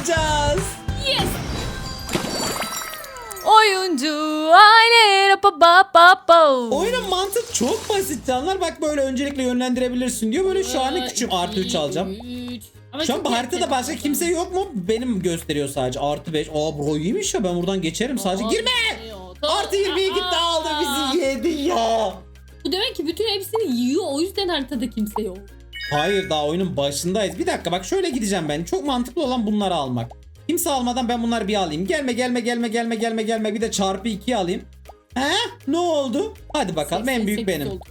alacağız. Yes. Oyuncu aile. Oyunun mantık çok basit canlar. Bak böyle öncelikle yönlendirebilirsin diyor. Böyle şu an küçüğüm. Artı 3 alacağım. Ama Şu an bu haritada başka kimse yok mu? Benim gösteriyor sadece. Artı 5. Aa bro iyiymiş ya ben buradan geçerim sadece. Girme! Artı 20'ye gitti aldı bizi yedi ya. Bu demek ki bütün hepsini yiyor o yüzden haritada kimse yok. Hayır daha oyunun başındayız. Bir dakika bak şöyle gideceğim ben. Çok mantıklı olan bunları almak. Kimse almadan ben bunları bir alayım. Gelme gelme gelme gelme gelme gelme. Bir de çarpı 2 alayım. He? Ne oldu? Hadi bakalım en büyük 88 benim. oldu.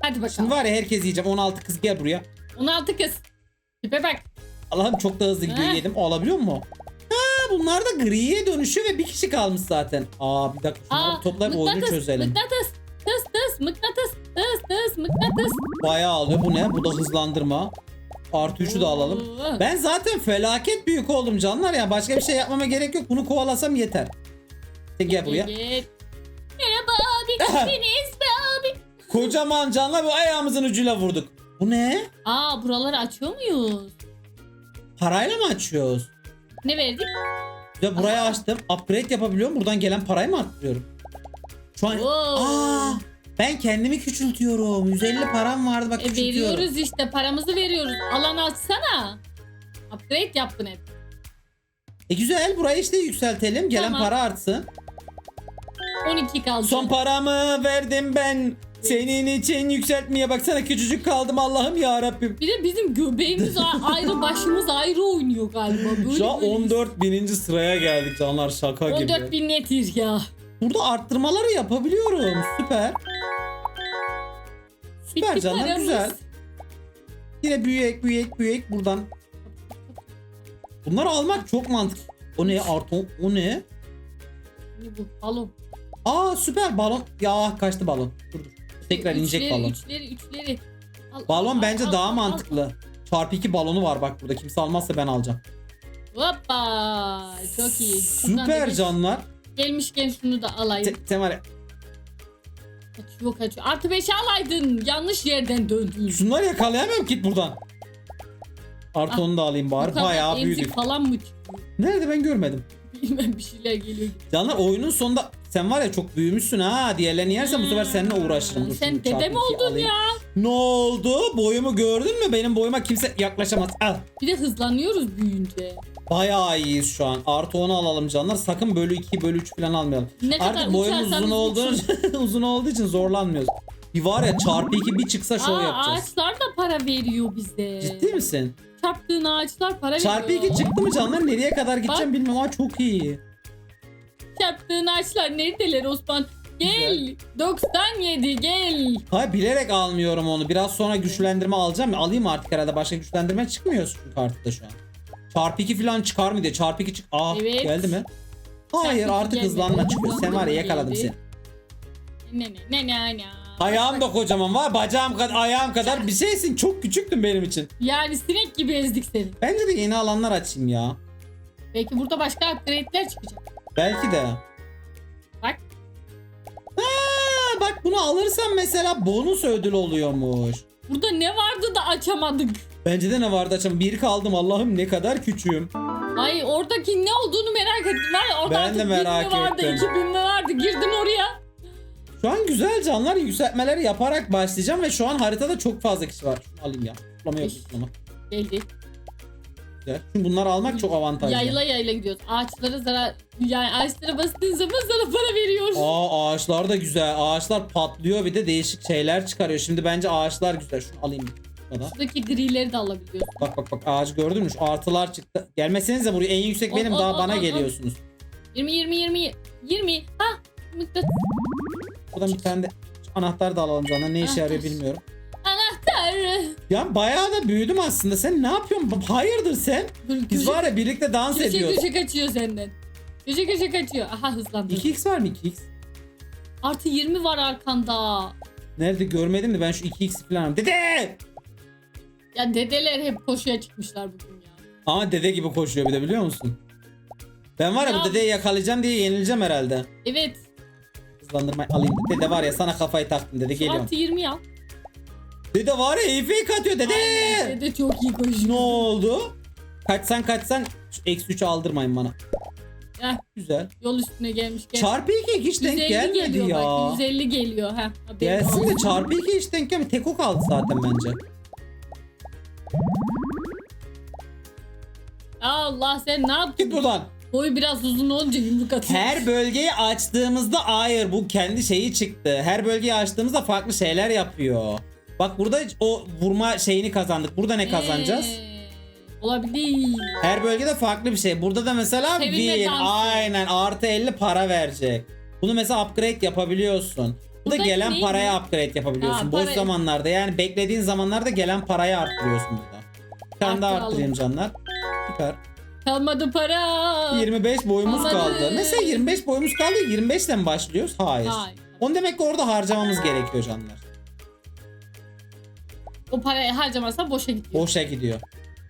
Hadi bakalım. Şimdi var ya herkes yiyeceğim. 16 kız gel buraya. 16 kız. Tipe bak. Allah'ım çok da hızlı gidiyor yedim. Alabiliyor mu? Ha bunlar da griye dönüşüyor ve bir kişi kalmış zaten. Aa bir dakika şunları Aa, toplayıp oyunu çözelim. Mıknatıs. Tıs tıs mıknatıs. Tıs tıs mıknatıs. Bayağı alıyor. Bu ne? Bu da hızlandırma. Artı 3'ü de alalım. Oo. Ben zaten felaket büyük oldum canlar ya. Başka bir şey yapmama gerek yok. Bunu kovalasam yeter. Gel buraya. Evet. Merhaba abi. Deniz be abi. Kocaman canlar bu ayağımızın ucuyla vurduk. Bu ne? Aa buraları açıyor muyuz? Parayla mı açıyoruz? Ne verdik? Ya burayı açtım. Upgrade yapabiliyorum. Buradan gelen parayı mı arttırıyorum? Şu an... Wow. Aa, ben kendimi küçültüyorum. 150 param vardı bak E, küçültüyorum. veriyoruz işte paramızı veriyoruz. Alan açsana. Upgrade yaptın hep. E güzel burayı işte yükseltelim. Gelen Tamam. para artsın. 12 kaldı. Son paramı verdim ben. Senin için yükseltmeye baksana küçücük kaldım Allah'ım ya Rabbim. Bir de bizim göbeğimiz a- ayrı başımız ayrı oynuyor galiba. Böyle Şu an böyle. 14 bininci sıraya geldik canlar şaka gibi. 14 bin netir ya. Burada arttırmaları yapabiliyorum. Süper. Süper Bitti canlar paramız. güzel. Yine büyüyek büyüyek büyüyek buradan. Bunları almak çok mantıklı. O ne artı o ne? Ne bu? Balon. Aa süper balon. Ya kaçtı balon. Dur dur. Tekrar inecek Üçleri, balon. Üçleri üçleri. Al, Balon al, bence al, daha al, al. mantıklı. Çarpı 2 balonu var bak burada. Kimse almazsa ben alacağım. Hoppa. Çok iyi. Süper canlar. Gelmişken şunu da alayım. Te- Sen Kaçıyor kaçıyor. Artı 5 alaydın. Yanlış yerden döndün. Şunları yakalayamıyorum git buradan. Artı Ah, onu da alayım Bu bari. kadar Bayağı emzik büyüdük. falan mı çıkıyor? Nerede ben görmedim. Bilmem bir şeyler geliyor. Canlar oyunun sonunda sen var ya çok büyümüşsün ha. Diğerlerini yersen bu sefer seninle uğraşırım. Dur, Hmm, Sen çarpı dede mi oldun alayım. ya? Ne oldu? Boyumu gördün mü? Benim boyuma kimse yaklaşamaz. Al. Bir de hızlanıyoruz büyüyünce. Bayağı iyiyiz şu an. Artı 10'u alalım canlar. Sakın bölü 2, bölü 3 falan almayalım. Ne kadar Artık boyumuz uçarsanız uzun olduğu, uçun. uzun olduğu için zorlanmıyoruz. Bir var ya çarpı 2 bir çıksa şov Aa, yapacağız. ağaçlar da para veriyor bize. Ciddi misin? Çarptığın ağaçlar para Çarpı veriyor. 2 çıktı mı canlar? Nereye kadar gideceğim bilmiyorum ama çok iyi. Çarptığın ağaçlar neredeler Osman? Gel. 97 gel. Hayır bilerek almıyorum onu. Biraz sonra güçlendirme alacağım. Alayım artık herhalde. Başka güçlendirme çıkmıyor şu kartta şu an. Çarpı 2 falan çıkar mı diye. Çarpı 2 çık. Aa Evet. geldi mi? Hayır iki artık hızlanma çıkıyor. Sen var ya yakaladım seni. Ne ne ne ne ne. Ayağım da kocaman var. Bacağım kadar, ayağım kadar bir şeysin. Çok küçüktün benim için. Yani sinek gibi ezdik seni. Bence de yeni alanlar açayım ya. Belki burada başka upgrade'ler çıkacak. Belki de. Bak. Ha, bak bunu alırsam mesela bonus ödül oluyormuş. Burada ne vardı da açamadık. Bence de ne vardı açalım. Bir kaldım Allah'ım ne kadar küçüğüm. Ay oradaki ne olduğunu merak ettim. Var ya orada Ben de merak mi vardı, ettim. 2000 mi vardı. Girdim oraya. Şu an güzel canlar yükseltmeleri yaparak başlayacağım ve şu an haritada çok fazla kişi var. Şunu alayım ya. Ama. Geldi. Güzel. Çünkü bunları almak çok avantajlı. Yayla yayla gidiyoruz. Ağaçlara zarar yani ağaçlara bastığın zaman sana para veriyor. Aa ağaçlar da güzel. Ağaçlar patlıyor bir de değişik şeyler çıkarıyor. Şimdi bence ağaçlar güzel. Şunu alayım. bir kadar. Şuradaki grileri de alabiliyorsun. Bak bak bak ağacı gördün mü? Şu artılar çıktı. Gelmesenize buraya en yüksek benim ol, daha ol, bana ol. geliyorsunuz. 20 20 20 20. Ha mıknatıs Buradan bir tane de anahtar da alalım canım. Ne işe yarıyor Anahtar. bilmiyorum. Ya bayağı da büyüdüm aslında. Sen ne yapıyorsun? Hayırdır sen? Biz var ya birlikte dans köşe ediyoruz. köşe kaçıyor senden. Köşe köşe kaçıyor. Aha hızlandı. 2x var mı 2x? Artı 20 var arkanda. Nerede görmedim de ben şu 2x falan. Dede! Ya dedeler hep koşuya çıkmışlar bugün ya. Ama dede gibi koşuyor bir de biliyor musun? Ben var ya, Ya- bu dedeyi yakalayacağım diye yenileceğim herhalde. Evet. Hızlandırmayı alayım. Dede var ya sana kafayı taktım dede geliyorum. Artı 20 al. Dede var ya iyi fake atıyor dede. Dede çok iyi koşuyor. Ne oldu? Kaçsan kaçsan Eksi 3 aldırmayın bana. Heh, Güzel. yol üstüne gelmiş. Gel. Çarpı 2 hiç denk 150 gelmedi geliyor ya. bak 150 geliyor. Heh, Gelsin de olsun. çarpı 2 hiç denk gelmedi. Tek o kaldı zaten bence. Allah sen ne yaptın? Git buradan. Boyu biraz uzun olunca yumruk atıyor. Her bölgeyi açtığımızda hayır bu kendi şeyi çıktı. Her bölgeyi açtığımızda farklı şeyler yapıyor. Bak burada o vurma şeyini kazandık. Burada ne kazanacağız? Ee, olabilir. Her bölgede farklı bir şey. Burada da mesela Sevinme dansı. aynen artı 50 para verecek. Bunu mesela upgrade yapabiliyorsun. Bu da gelen neydi? paraya upgrade yapabiliyorsun. Ha, Boş para- zamanlarda yani beklediğin zamanlarda gelen parayı arttırıyorsun burada. Bir tane daha Arttıralım. arttırayım canlar. Süper. Kalmadı para. 25 boyumuz Olmadı. kaldı. Mesela 25 boyumuz kaldı. 25 ile mi başlıyoruz? Hayır. Hayır. Onu demek ki orada harcamamız gerekiyor canlar. O parayı harcamazsa boşa gidiyor. Boşa gidiyor.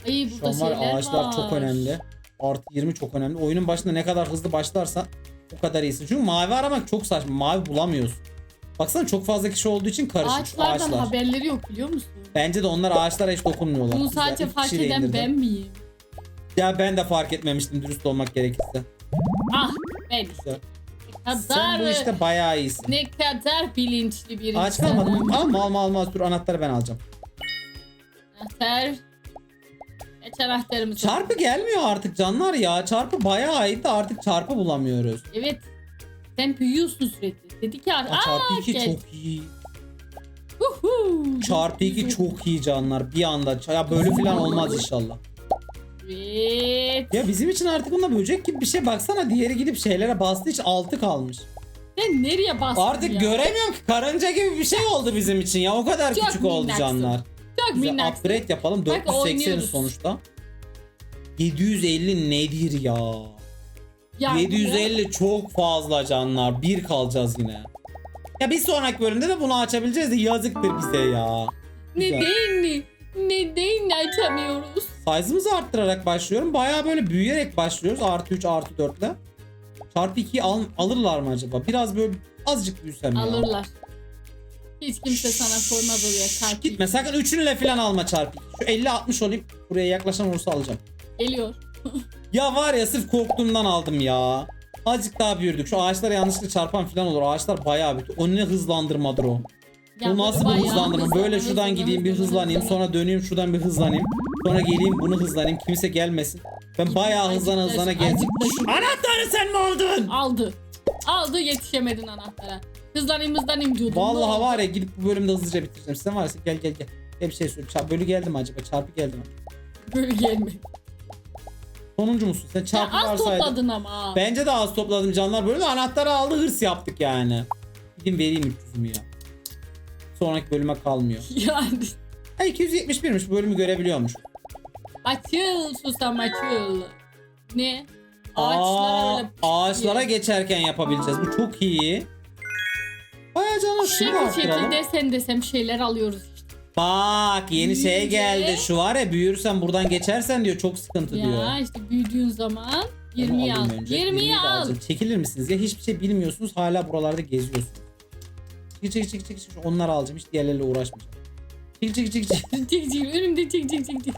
Ay Şu burada an var şeyler ağaçlar var. çok önemli. Artı 20 çok önemli. Oyunun başında ne kadar hızlı başlarsan o kadar iyisin. Çünkü mavi aramak çok saçma. Mavi bulamıyorsun. Baksana çok fazla kişi olduğu için karışık Ağaçlardan ağaçlar. haberleri yok biliyor musun? Bence de onlar ağaçlara hiç dokunmuyorlar. Bunu sadece fark kişiyle eden indirdim. ben miyim? Ya ben de fark etmemiştim dürüst olmak gerekirse. Ah ben. Güzel. Ne Sen kadar, bu işte bayağı iyisin. ne kadar bilinçli bir Ağaç kalmadı mı? Alma alma alma. Dur anahtarı ben alacağım. Anahtar. Geç anahtarımızı. Çarpı gelmiyor artık canlar ya. Çarpı bayağı iyiydi artık çarpı bulamıyoruz. Evet. Sen büyüyorsun sürekli. Dedi ki Aa, çarpı 2 gel. çok iyi. Huhu. Çarpı 2 çok iyi canlar. Bir anda. Ya böyle falan olmaz inşallah. Evet. Ya bizim için artık bunda böcek gibi bir şey. Baksana diğeri gidip şeylere bastığı için altı kalmış. Sen nereye bastın Artık ya? göremiyorum ki karınca gibi bir şey oldu bizim için ya. O kadar Çok küçük oldu minnaksın. canlar. Çok Güzel, minnaksın. upgrade yapalım. Bak, 480 oynuyoruz. sonuçta. 750 nedir ya? Ya, 750 çok fazla canlar. Bir kalacağız yine. Ya bir sonraki bölümde de bunu açabileceğiz de yazıktır bize ya. Güzel. Neden? Neden açamıyoruz? Size'ımızı arttırarak başlıyorum. Bayağı böyle büyüyerek başlıyoruz. Artı 3 artı 4 ile. Çarpı 2'yi al, alırlar mı acaba? Biraz böyle azıcık büyüsem ya. Hiç kimse sana koymaz oraya takip. Gitme sakın üçünle falan alma çarpı 2. Şu 50-60 olayım. Buraya yaklaşan olursa alacağım. Geliyor. Ya var ya sırf korktuğumdan aldım ya. Azıcık daha büyürdük. Şu ağaçlara yanlışlıkla çarpan falan olur. Ağaçlar bayağı büyük. O ne hızlandırmadır o. Ya Bu nasıl bir hızlandırma? Böyle şuradan gideyim bir hızlanayım. Sonra döneyim şuradan bir hızlanayım. Sonra geleyim bunu hızlanayım. Kimse gelmesin. Ben bayağı hızlana hızlana geldim. Anahtarı sen mi aldın? Aldı. Aldı yetişemedin anahtara. Hızlanayım hızlanayım diyordum. Ne Vallahi var ya gidip bu bölümde hızlıca bitireceğim. Sen varsa gel gel gel. Gel bir şey söyle. Çar- bölü geldi mi acaba? Çarpı geldi mi? Böyle gelmedi. Sonuncu musun? Sen Ya çarpı az varsaydın. topladın ama. Bence de az topladım canlar. Böyle de anahtarı aldı hırs yaptık yani. Gidin vereyim 300'ümü ya. Sonraki bölüme kalmıyor. Yani. Ha 271'miş bu bölümü görebiliyormuş. Açıl susam açıl. Ne? Aa, Ağaçlara öyle ağaçlara geçerken yapabileceğiz. Bu çok iyi. Baya canım şunu da şekil arttıralım. şekil desen desem şeyler alıyoruz işte. Bak yeni şey geldi. Şu var ya büyürsen buradan geçersen diyor çok sıkıntı diyor. Ya işte büyüdüğün zaman Onu 20'yi al. alayım önce. 20'yi 20'yi de al. alacağım. Çekilir misiniz? Ya hiçbir şey bilmiyorsunuz hala buralarda geziyorsunuz. Çekil çekil çekil çekil. çekil. Onları alacağım. Hiç diğerleriyle uğraşmayacağım. Çekil çekil. çekil. Çek çek önümde çek çek çek çek.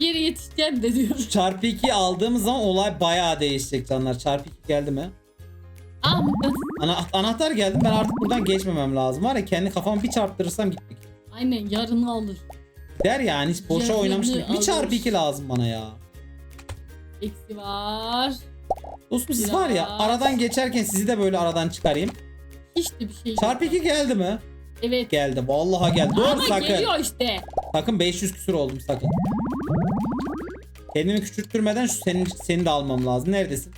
Yere yetişeceğim de diyor. Çarpı 2 aldığımız zaman olay bayağı değişecek canlar. Çarpı 2 geldi mi? Mıknatıs. Ana anahtar geldi. Ben artık buradan geçmemem lazım. Var ya kendi kafamı bir çarptırırsam gittik. Aynen yarını alır. Der yani hiç boşa Yarını. Bir alır. çarpı 2 lazım bana ya. Eksi var. Dostum siz var ya aradan geçerken sizi de böyle aradan çıkarayım. Hiç de bir şey yok. Çarpı 2 geldi mi? Evet. Geldi. Vallahi geldi. Dur Ama sakın. geliyor işte. Sakın 500 küsür oldum sakın. Kendimi küçülttürmeden şu senin seni de almam lazım. Neredesin?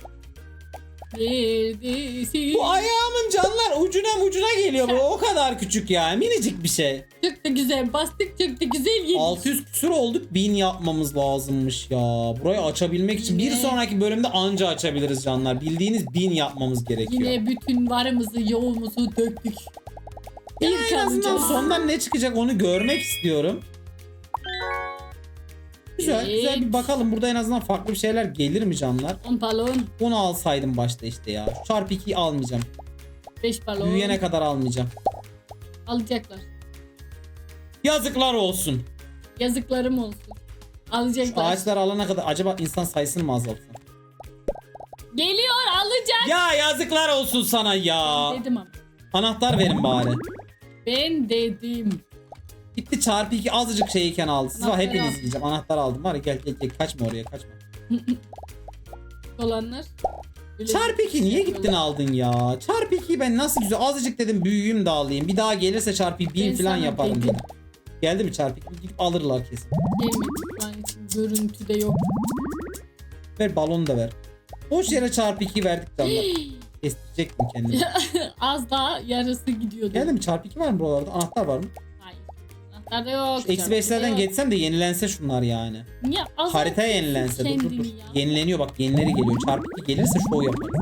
Neredesin? Bu ayağımın canlar ucuna ucuna geliyor. Bu o kadar küçük ya. Minicik bir şey. Çok da güzel. Bastık çok da güzel yedik. 600 küsür olduk. 1000 yapmamız lazımmış ya. Burayı açabilmek için bir Yine- sonraki bölümde anca açabiliriz canlar. Bildiğiniz 1000 yapmamız gerekiyor. Yine bütün varımızı yoğumuzu döktük. Bir en azından sondan ne çıkacak onu görmek istiyorum. Güzel Evet. güzel bir bakalım burada en azından farklı bir şeyler gelir mi canlar? 10 balon, Bunu alsaydım başta işte ya. Şu çarpı 2'yi almayacağım. 5 balon. Büyüyene kadar almayacağım. Alacaklar. Yazıklar olsun. Yazıklarım olsun. Alacaklar. Ağaçlar alana kadar acaba insan sayısını mı azaltsam? Geliyor alacak. Ya yazıklar olsun sana ya. Dedim ama. Anahtar verin bari. Ben dedim. Gitti çarpı iki azıcık şeyken aldı. Siz var hepiniz al. yiyeceğim. Anahtar aldım var ya gel gel gel kaçma oraya kaçma. Olanlar. Böyle Çarpı iki şey niye yapıyorlar. gittin aldın ya? Çarpı 2'yi ben nasıl güzel azıcık dedim büyüğüm de alayım. Bir daha gelirse çarpı Ben falan sana yaparım dedim. dedim. Geldi mi çarpı 2 gidip alırlar kesin. Gelmedi şu an için. Görüntüde yok. Ver balonu da ver. Boş yere çarpı 2 verdik canlar. Kestirecektim kendimi. Az daha yarısı gidiyordu. Geldi mi çarpı 2 var mı buralarda? Anahtar var mı? Hayır. Anahtar da yok. Şu eksi çarpı da 5'lerden yok. geçsem de yenilense şunlar yani. Niye azaltıyorsun Harita yenilense dur dur dur. kendini ya? Yenileniyor bak yenileri geliyor. Çarpı 2 gelirse şov yaparız.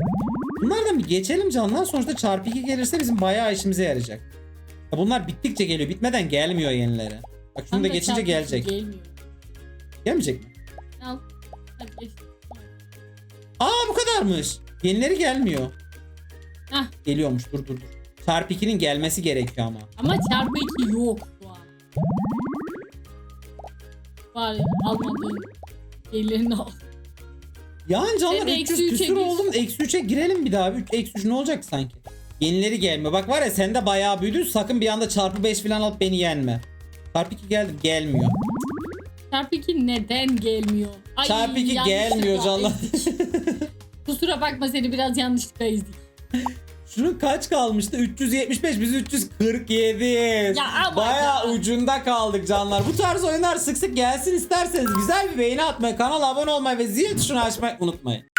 Bunlardan bir geçelim canlar. Sonuçta çarpı 2 gelirse bizim bayağı işimize yarayacak. Ya bunlar bittikçe geliyor. Bitmeden gelmiyor yenileri. Bak şunu da Kanka geçince çarpı gelecek. Gelmiyor. Gelmeyecek mi? Al. Hadi geç. Aa bu kadarmış. Yenileri gelmiyor. Hah. Geliyormuş dur dur dur. Çarpı 2'nin gelmesi gerekiyor ama. Ama çarpı 2 yok şu an. Bari almadığın şeylerini al. Yani canlar de 300 eksi üçe küsür gir. oldum. Eksi 3'e girelim bir daha. 3 eksi 3 ne olacak sanki? Yenileri gelmiyor. Bak var ya sen de bayağı büyüdün. Sakın bir anda çarpı 5 falan alıp beni yenme. Çarpı 2 geldi. Gelmiyor. Çarpı 2 neden gelmiyor? Ay, Çarpı 2 yanlışlıkla gelmiyor canlar. ezdik. Kusura bakma seni biraz yanlışlıkla ezdik. Şunun kaç kalmıştı? 375 biz 347. Ya ama Bayağı ya. ucunda kaldık canlar. Bu tarz oyunlar sık sık gelsin isterseniz güzel bir beğeni atmayı, kanala abone olmayı ve zil tuşunu açmayı unutmayın.